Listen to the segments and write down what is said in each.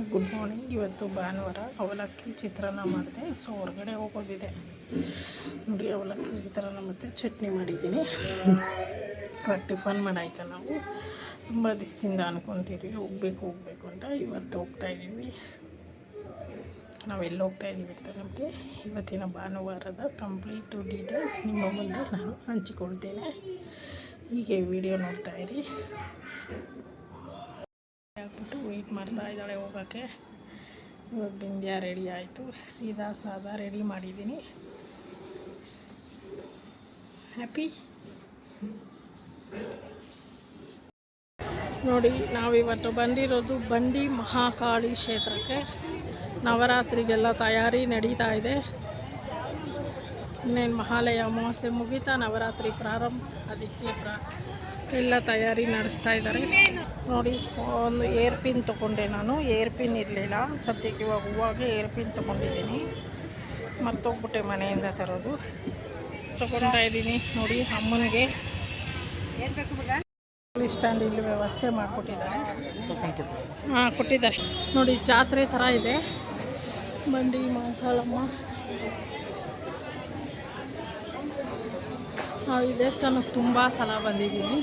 Good morning ಇವತ್ತು ಭಾನುವಾರ ಅವಲಕ್ಕಿ ಚಿತ್ರಾನ್ನ ಮಾಡಿದೆ. ಸೊ ಹೊರಗಡೆ ಹೋಗೋದಿದೆ. ನೋಡಿ, ಅವಲಕ್ಕಿ ಚಿತ್ರಾನ್ನ ಮತ್ತು ಚಟ್ನಿ ಮಾಡಿದ್ದೀನಿ. ಇವಾಗ ಟಿಫನ್ ಮಾಡಾಯ್ತಾ ನಾವು? ತುಂಬ ದಿವಸದಿಂದ ಅನ್ಕೊತೀವಿ ಹೋಗ್ಬೇಕು ಹೋಗ್ಬೇಕು ಅಂತ. ಇವತ್ತು ಹೋಗ್ತಾಯಿದ್ದೀವಿ ನಾವು ಹೋಗ್ತಾಯಿದ್ದೀವಿ ಅಂತ ನಮಗೆ ಇವತ್ತಿನ ಭಾನುವಾರದ ಕಂಪ್ಲೀಟು ಡೀಟೇಲ್ಸ್ ನಿಮ್ಮ ಮುಂದೆ ನಾನು ಹಂಚಿಕೊಳ್ತೇನೆ. ಹೀಗೆ ವಿಡಿಯೋ ನೋಡ್ತಾ ಹಾಕ್ಬಿಟ್ಟು ವೆಯ್ಟ್ ಮಾಡ್ತಾ ಇದ್ದಾಳೆ ಹೋಗೋಕ್ಕೆ. ಇವಾಗ ಬಿಂದ್ಯಾ ರೆಡಿ ಆಯಿತು. ಸೀದಾ ಸಾದಾ ರೆಡಿ ಮಾಡಿದ್ದೀನಿ. ಹ್ಯಾಪಿ ನೋಡಿ, ನಾವಿವತ್ತು ಬಂದಿರೋದು ಬಂಡಿ ಮಹಾಕಾಳಿ ಕ್ಷೇತ್ರಕ್ಕೆ. ನವರಾತ್ರಿಗೆಲ್ಲ ತಯಾರಿ ನಡೀತಾ ಇದೆ. ಇನ್ನೇನು ಮಹಾಲಯ ಅಮಾವಾಸ್ಯೆ ಮುಗಿತಾ ನವರಾತ್ರಿ ಪ್ರಾರಂಭ, ಅದಕ್ಕೆ ಪ್ರ ಎಲ್ಲ ತಯಾರಿ ನಡೆಸ್ತಾ ಇದ್ದಾರೆ. ನೋಡಿ, ಒಂದು ಏರ್ ಪಿನ್ ತೊಗೊಂಡೆ ನಾನು. ಏರ್ ಪಿನ್ ಇರಲಿಲ್ಲ. ಸದ್ಯಕ್ಕೆ ಇವಾಗ ಹೂವಾಗೆ ಏರ್ ಪಿನ್ ತೊಗೊಂಡಿದ್ದೀನಿ. ಮರ್ತೋಗ್ಬಿಟ್ಟೆ ಮನೆಯಿಂದ ತರೋದು. ತೊಗೊಳ್ತಾ ಇದ್ದೀನಿ. ನೋಡಿ, ಅಮ್ಮನಿಗೆ ಪೊಲೀಸ್ ಸ್ಟ್ಯಾಂಡ್ ಇಲ್ಲಿ ವ್ಯವಸ್ಥೆ ಮಾಡಿಕೊಟ್ಟಿದ್ದಾರೆ. ಹಾಂ, ಕೊಟ್ಟಿದ್ದಾರೆ. ನೋಡಿ, ಜಾತ್ರೆ ಥರ ಇದೆ. ಬಂಡಿ ಮಾತಾಳಮ್ಮ ನಾವು ಈ ದೇವಸ್ಥಾನಕ್ಕೆ ತುಂಬ ಸಲ ಬಂದಿದ್ದೀನಿ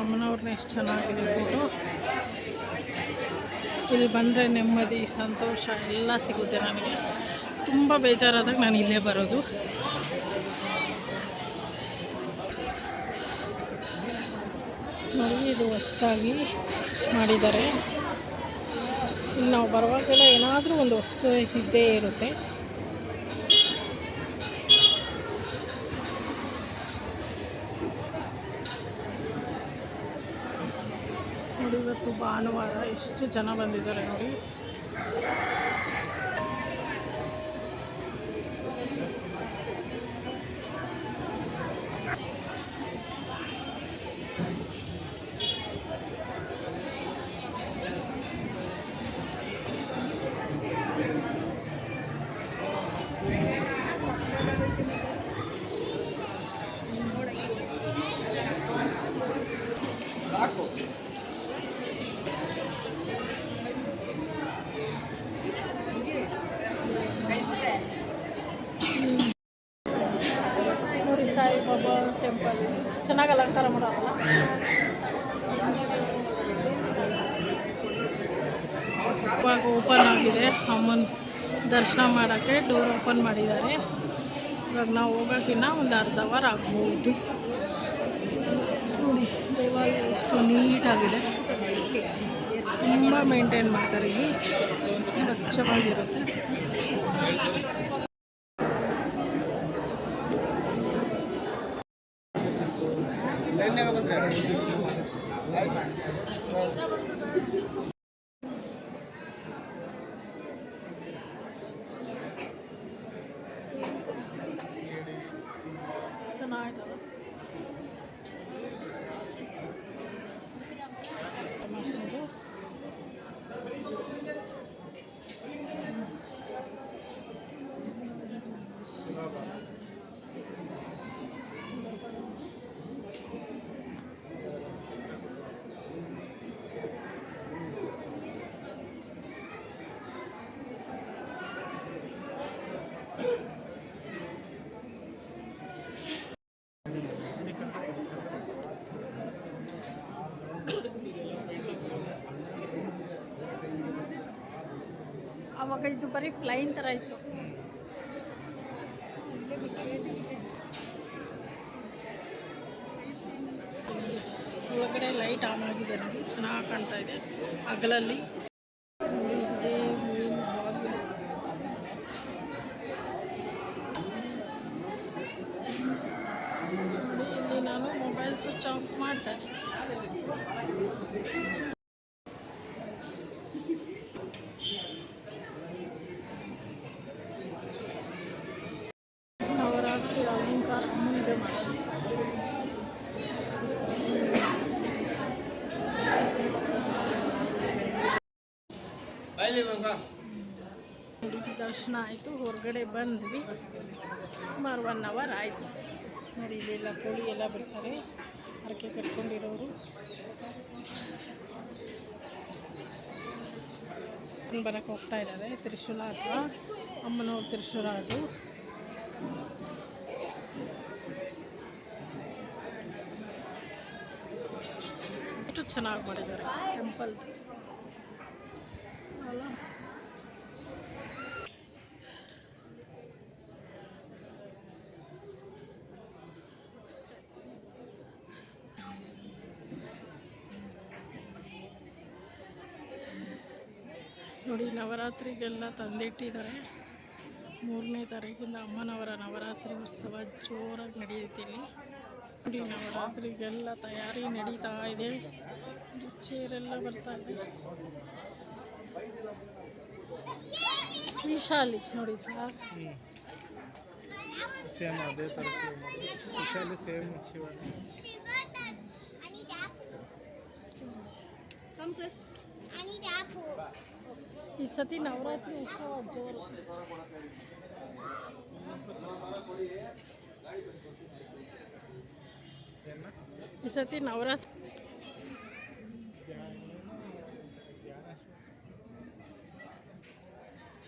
ಅಮ್ಮನವ್ರನ್ನ ಎಷ್ಟು ಚೆನ್ನಾಗಿದೆ ಫೋಟೋ ಇಲ್ಲಿ ಬಂದರೆ ನೆಮ್ಮದಿ, ಸಂತೋಷ ಎಲ್ಲ ಸಿಗುತ್ತೆ ನನಗೆ. ತುಂಬ ಬೇಜಾರಾದಾಗ ನಾನು ಇಲ್ಲೇ ಬರೋದು. ನೋಡಿ, ಇದು ಹೊಸ್ದಾಗಿ ಮಾಡಿದ್ದಾರೆ. ಇಲ್ಲಿ ನಾವು ಬರುವಾಗೆಲ್ಲ ಏನಾದರೂ ಒಂದು ವಸ್ತು ಇದ್ದೇ ಇರುತ್ತೆ. ನೋಡಿ, ಇವತ್ತು ಭಾನುವಾರ ಎಷ್ಟು ಜನ ಬಂದಿದ್ದಾರೆ ನೋಡಿ. ಟೆಂಪಲ್. ಚೆನ್ನಾಗಿ ಅಲಂಕಾರ ಮಾಡೋಲ್ಲ ಇವಾಗ ಓಪನ್ ಆಗಿದೆ. ಅಮ್ಮನ ದರ್ಶನ ಮಾಡೋಕ್ಕೆ ಡೋರ್ ಓಪನ್ ಮಾಡಿದ್ದಾರೆ. ಇವಾಗ ನಾವು ಹೋಗೋಕ್ಕಿನ್ನ ಒಂದು ಅರ್ಧ ಅವರ್ ಆಗ್ಬೋದು. ನೋಡಿ, ದೇವಾಲಯ ಎಷ್ಟು ನೀಟಾಗಿದೆ. ತುಂಬ ಮೇಂಟೈನ್ ಮಾಡ್ತಾರೆ ಇಲ್ಲಿ. ಸ್ವಚ್ಛವಾಗಿರುತ್ತೆ. Pınar'dalar. ಅವಾಗ ಇದು ಬರೀ ಪ್ಲೈನ್ ಥರ ಇತ್ತು. ಒಳಗಡೆ ಲೈಟ್ ಆನ್ ಆಗಿದೆ ನನಗೆ ಚೆನ್ನಾಗಿ ಕಾಣ್ತಾ ಇದೆ ನೋಡಿ, ಇಲ್ಲಿ ನಾನು ಮೊಬೈಲ್ ಸ್ವಿಚ್ ಆಫ್ ಮಾಡ್ದೆ ದರ್ಶನ ಆಯಿತು, ಹೊರಗಡೆ ಬಂದ್ವಿ. ಸುಮಾರು ಒನ್ ಅವರ್ ಆಯಿತು. ನೋಡಿ, ಇಲ್ಲೆಲ್ಲ ಕೋಳಿ ಎಲ್ಲ ಬರ್ತಾರೆ, ಹರಕೆ ಕಟ್ಕೊಂಡಿರೋರು. ಬರೋಕ್ಕೆ ಹೋಗ್ತಾ ಇದ್ದಾರೆ, ತ್ರಿಶೂಲ ಅಥವಾ ಅಮ್ಮನವ್ರ ತ್ರಿಶೂಲ ಅದು. ಎಷ್ಟು ಚೆನ್ನಾಗಿ ಮಾಡಿದ್ದಾರೆ ಟೆಂಪಲ್ ನೋಡಿ, ನವರಾತ್ರಿಗೆಲ್ಲ ತಂದಿಟ್ಟಿದ್ದಾರೆ. ಮೂರನೇ ತಾರೀಕಿಂದ ಅಮ್ಮನವರ ನವರಾತ್ರಿ ಉತ್ಸವ ಜೋರಾಗಿ ನಡೆಯುತ್ತೆ ಇಲ್ಲಿ. ನೋಡಿ, ನವರಾತ್ರಿಗೆಲ್ಲ ತಯಾರಿ ನಡೀತಾ ಇದೆ. ಚೇರೆಲ್ಲ ಬರ್ತಾ ಇದೆ. ವಿಶಾಲಿ ನೋಡಿದ್ರಾ? ಸೇಮ್ ಅದೇ ಥರ ಸೇಮ್ ಶಿವಾನಿ. ಈ ಸತಿ ನವರಾತ್ರಿ ಉತ್ಸವ ಜೋರು. ಈ ಸತಿ ನವರಾತ್ರಿ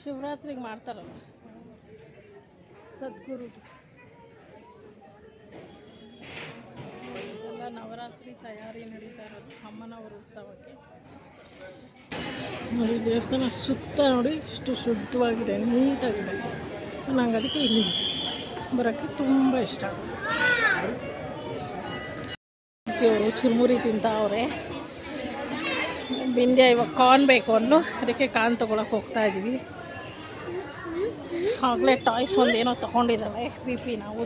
ಶಿವರಾತ್ರಿಗೆ ಮಾಡ್ತಾರಲ್ಲ. ಸದ್ಗುರು. ಇದೆಲ್ಲ ನವರಾತ್ರಿ ತಯಾರಿ ನಡೀತಾ ಇರೋದು ಅಮ್ಮನವರ ಉತ್ಸವಕ್ಕೆ. ನೋಡಿ, ದೇವಸ್ಥಾನ ಸುತ್ತ ನೋಡಿ ಇಷ್ಟು ಶುದ್ಧವಾಗಿದೆ, ನೀಟಾಗಿದೆ. ಸೊ, ನಂಗೆ ಅದಕ್ಕೆ ಇಲ್ಲಿ ಬರೋಕ್ಕೆ ತುಂಬ ಇಷ್ಟ. ಅವರು ಚುರುಮುರಿ ತಿಂತಾವ್ರೆ. ಬಿಂದ್ಯ ಇವಾಗ ಕಾನ್ ಬೇಕು ಅಂದ್ಲು, ಅದಕ್ಕೆ ಕಾನ್ ತೊಗೊಳಕ್ಕೆ ಹೋಗ್ತಾ ಇದ್ದೀವಿ ಆಗಲೇ ಟಾಯ್ಸ್ ಒಂದು ಏನೋ ತೊಗೊಂಡಿದ್ದಾವೆ, ಬಿ ಪಿ ನಾವು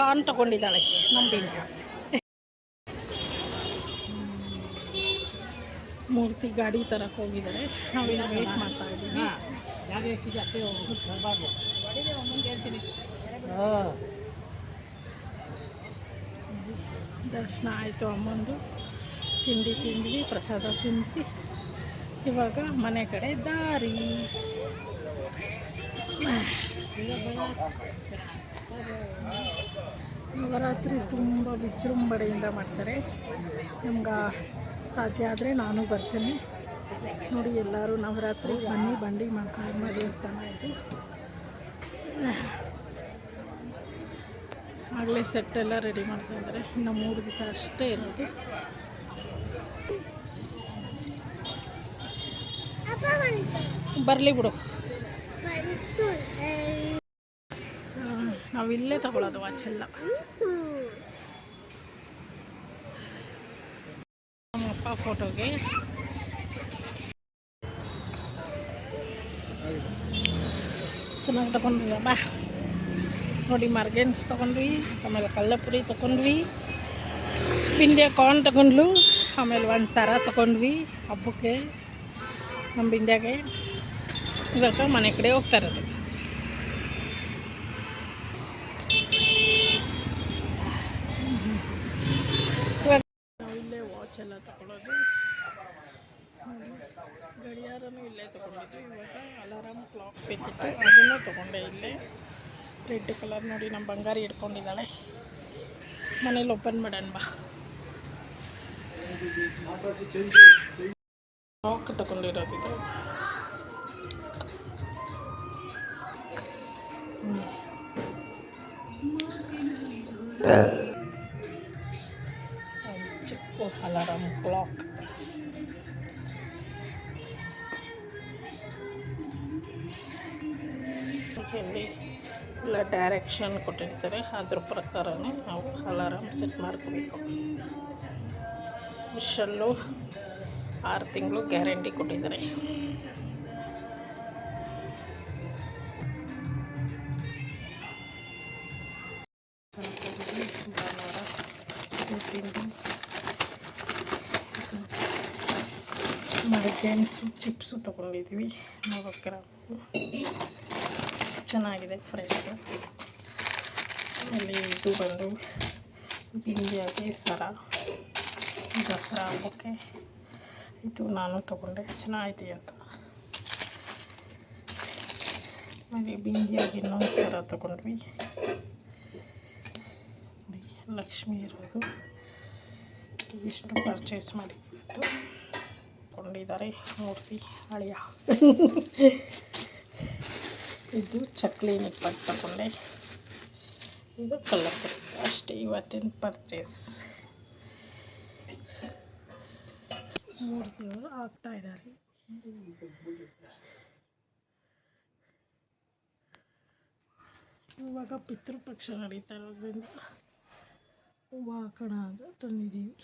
ಕಾನ್ ತಗೊಂಡಿದ್ದಾಳೆ ಬಿಂದ್ಯ ಮೂರ್ತಿ ಗಾಡಿ ತರಕ್ಕೆ ಹೋಗಿದ್ದಾರೆ ನಾವಿಲ್ಲಿ ವೇಟ್ ಮಾಡ್ತಾ ಇದ್ದೀವಿ. ದರ್ಶನ ಆಯಿತು ಅಮ್ಮಂದು. ತಿಂಡಿ ತಿಂದ್ವಿ, ಪ್ರಸಾದ ತಿಂದ್ವಿ. ಇವಾಗ ಮನೆ ಕಡೆ ದಾರಿ. ನವರಾತ್ರಿ ತುಂಬ ವಿಜೃಂಭಣೆಯಿಂದ ಮಾಡ್ತಾರೆ. ನಮ್ಗೆ ಸಾಧ್ಯ ಆದರೆ ನಾನು ಬರ್ತೀನಿ. ನೋಡಿ ಎಲ್ಲರೂ ನವರಾತ್ರಿ ಬನ್ನಿ, ಬಂಡಿ ಮಾಡ್ಕೊಂಡು ದೇವಸ್ಥಾನ ಇದು. ಆಗಲೇ ಸೆಟ್ ಎಲ್ಲ ರೆಡಿ ಮಾಡ್ತಾಯಿದ್ದಾರೆ ಇನ್ನು ಮೂರು ದಿವಸ ಅಷ್ಟೇ ಇರೋದು. ಬರಲಿ ಬಿಡು. ನಾವು ಇಲ್ಲೇ ತಗೊಳ್ಳೋದು ವಾಚ್ ಎಲ್ಲ. ನಮ್ಮಪ್ಪ ಫೋಟೋಗೆ ಚೆನ್ನಾಗಿ ತಗೊಂಡ್ವಿ ಅಬ್ಬಾ ನೋಡಿ ಮರ್ಗೆನ್ಸ್ ತಗೊಂಡ್ವಿ ಆಮೇಲೆ ಕಲ್ಲಪುರಿ ತಗೊಂಡ್ವಿ ಬಿಂದ್ಯ ಕಾರ್ನ್ ತಗೊಂಡ್ಲು ಆಮೇಲೆ ಒಂದು ಸರ ತೊಗೊಂಡ್ವಿ ಹಬ್ಬಕ್ಕೆ ನಮ್ಮ ಬಿಂದ್ಯಾಗೆ. ಇವಾಗ ಮನೆ ಕಡೆ ಹೋಗ್ತಾ ಇರೋದು. ನಾವು ಇಲ್ಲೇ ವಾಚ್ ಎಲ್ಲ ತಗೊಳ್ಳೋದು ಗಡಿಯಾರನೂ ಇಲ್ಲೇ ತೊಗೊಂಡಿದ್ದು ಇವಾಗ ಅಲಾರಾಮ್ ಕ್ಲಾಕ್ ಬೇಕಿತ್ತು, ಅದನ್ನು ತೊಗೊಂಡೆ ಇಲ್ಲೇ. ರೆಡ್ ಕಲರ್ ನೋಡಿ ನಮ್ಮ ಬಂಗಾರಿ ಇಟ್ಕೊಂಡಿದ್ದಾಳೆ ಮನೇಲಿ ಓಪನ್ ಮಾಡೋಣ ಬಾ. ಕ್ಲಾಕ್ ಚಿಕ್ಕ ಅಲಾರಾಮ್ ಕ್ಲಾಕ್. ಇಲ್ಲಿ ಎಲ್ಲ ಡೈರೆಕ್ಷನ್ ಕೊಟ್ಟಿರ್ತಾರೆ. ಅದ್ರ ಪ್ರಕಾರನೇ ನಾವು ಅಲಾರಾಮ್ ಸೆಟ್ ಮಾಡ್ಕೋಬೇಕು. ಇಷ್ಟಲ್ಲೂ ಆರು ತಿಂಗಳು ಗ್ಯಾರಂಟಿ ಕೊಟ್ಟಿದ್ದಾರೆ. ತಿಂಡಿ ಗೆಣಸು ಚಿಪ್ಸು ತೊಗೊಂಡಿದ್ದೀವಿ ನೋಡೋಕ್ಕೆ ಚೆನ್ನಾಗಿದೆ ಫ್ರೆಶ್. ಅಲ್ಲಿ ಇದು ಬಂದು ಬಿಂದಿಯಾಗಿ ಸರ. ದಸರಾ ಹಬ್ಬಕ್ಕೆ ಇದು ನಾನು ತೊಗೊಂಡೆ. ಚೆನ್ನಾಗಿದೆ ಅಂತ. ಆಮೇಲೆ ಬಿಂದಿಯಾಗಿ ಇನ್ನೊಂದು ಸರ ತೊಗೊಂಡ್ವಿ. ಲಕ್ಷ್ಮಿ ಇರೋದು. ಇದಿಷ್ಟು ಪರ್ಚೇಸ್ ಮಾಡಿ. ಕೊಂಡಿದ್ದಾರೆ ಮೂರ್ತಿ ಅಳಿಯ. ಇದು ಚಕ್ಲಿ ನಿಪ್ಪಟ್ಟು ತಗೊಂಡೆ. ಇದು ಕಲರ್ ಅಷ್ಟೇ ಇವತ್ತಿನ ಪರ್ಚೇಸ್ ಮೂರ್ತಿಯವರು ಆಗ್ತಾ ಇದ್ದಾರೆ. ಇವಾಗ ಪಿತೃಪಕ್ಷ ನಡೀತಾ ಇರೋದ್ರಿಂದ ಹೂವು ಹಾಕೋಣ ಅಂತ ತಂದಿದ್ದೀವಿ.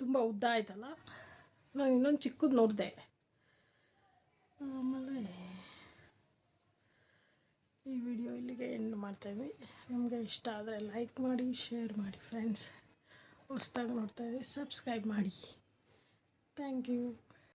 ತುಂಬ ಉದ್ದ ಆಯ್ತಲ್ಲ? ನಾನು ಇನ್ನೊಂದು ಚಿಕ್ಕದು ನೋಡಿದೆ. ಆಮೇಲೆ ಈ ವಿಡಿಯೋ ಇಲ್ಲಿಗೆ ಎಂಡ್ ಮಾಡ್ತಾಯಿದ್ವಿ ನಿಮಗೆ ಇಷ್ಟ ಆದರೆ ಲೈಕ್ ಮಾಡಿ ಶೇರ್ ಮಾಡಿ ಫ್ರೆಂಡ್ಸ್ ಹೊಸ್ದಾಗಿ ನೋಡ್ತಾಯಿದ್ವಿ ಸಬ್ಸ್ಕ್ರೈಬ್ ಮಾಡಿ. Thank you